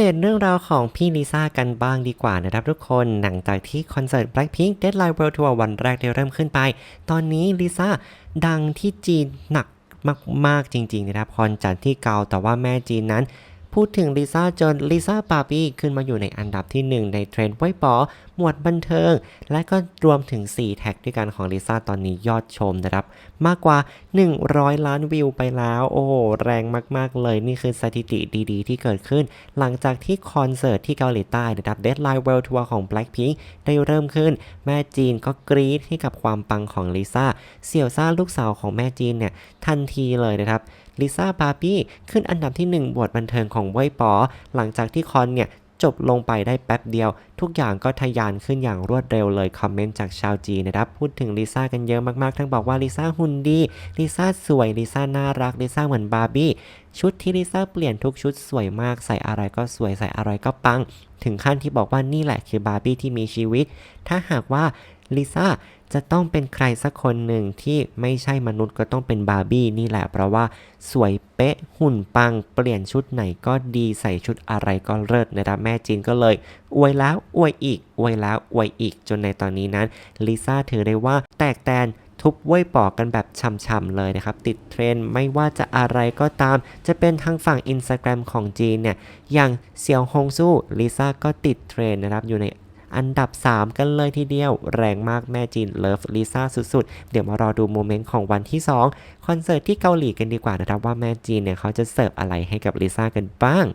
เดตเรื่องราวของพี่ลิซ่ากันบ้างดีกว่านะครับทุกคน หลังจากที่คอนเสิร์ต Blackpink Deadline World Tour วันแรกได้เริ่มขึ้นไป ตอนนี้ลิซ่าดังที่จีนหนักมาก ๆ จริง ๆ นะครับคอนจัดที่เกาแต่ว่าแม่จีนนั้น พูดถึงลิซ่าจนลิซ่าปาปี้ขึ้นมาอยู่ในอันดับที่ 1 ในเทรนด์ไว้ปอ หมวดบันเทิง และก็รวมถึง 4 แท็กด้วยกันของลิซ่าตอนนี้ยอดชมนะครับ มากกว่า 100 ล้านวิวไปแล้ว โอ้แรงมาก ๆ เลยนี่คือสถิติดีๆ ที่เกิดขึ้น หลังจากที่คอนเสิร์ตที่เกาหลีใต้นะครับ Deadline World Tour ของ Blackpink ได้เริ่มขึ้น แม่จีนก็กรี๊ดให้กับความปังของลิซ่าเสี่ยวซ่าลูกสาวของแม่จีนเนี่ยทันทีเลยนะครับลิซ่าบาร์บี้ขึ้นอันดับที่ 1บวชบันเทิงของเว่ยป๋อหลังจากที่คอนเนี่ยจบลงไปได้แป๊บเดียว ทุกอย่างก็ทะยานขึ้นอย่างรวดเร็วเลย คอมเมนต์จากชาวจีนนะครับ พูดถึงลิซ่ากันเยอะมากๆ ทั้งบอกว่าลิซ่าหุ่นดีลิซ่าสวยลิซ่าน่ารักลิซ่าเหมือนบาร์บี้ชุดที่ลิซ่าเปลี่ยนทุกชุดสวยมากใส่อะไรก็สวยใส่อะไรก็ปัง ถึงขั้นที่บอกว่านี่แหละคือบาร์บี้ที่มีชีวิต ถ้าหากว่า ลิซ่าจะต้องเป็นใครสักคนหนึ่งที่ไม่ใช่มนุษย์ก็ต้องเป็นบาร์บี้นี่แหละเพราะว่าสวยเป๊ะหุ่นปัง เปลี่ยนชุดไหนก็ดีใส่ชุดอะไรก็เลิศนะครับแม่จีนก็เลย อวยแล้วอวยอีก อวยแล้วอวยอีกจนในตอนนี้นั้นลิซ่าถือได้ว่าแตกแตนทุบเว้ยปอกกันแบบช่ำๆเลยนะครับ ติดเทรนด์ไม่ว่าจะอะไรก็ตาม จะเป็นทางฝั่ง Instagram ของจีนเนี่ย อย่างเซียวฮงซู่ลิซ่าก็ติดเทรนด์นะครับ อยู่ใน อันดับ 3 กันเลยทีเดียว แรงมากแม่จีนเลิฟลิซ่าสุดๆ เดี๋ยวมารอดูโมเมนต์ของวันที่ 2 คอนเสิร์ตที่เกาหลีกันดีกว่านะครับว่าแม่จีนเนี่ยเขาจะเสิร์ฟอะไรให้กับลิซ่ากันบ้าง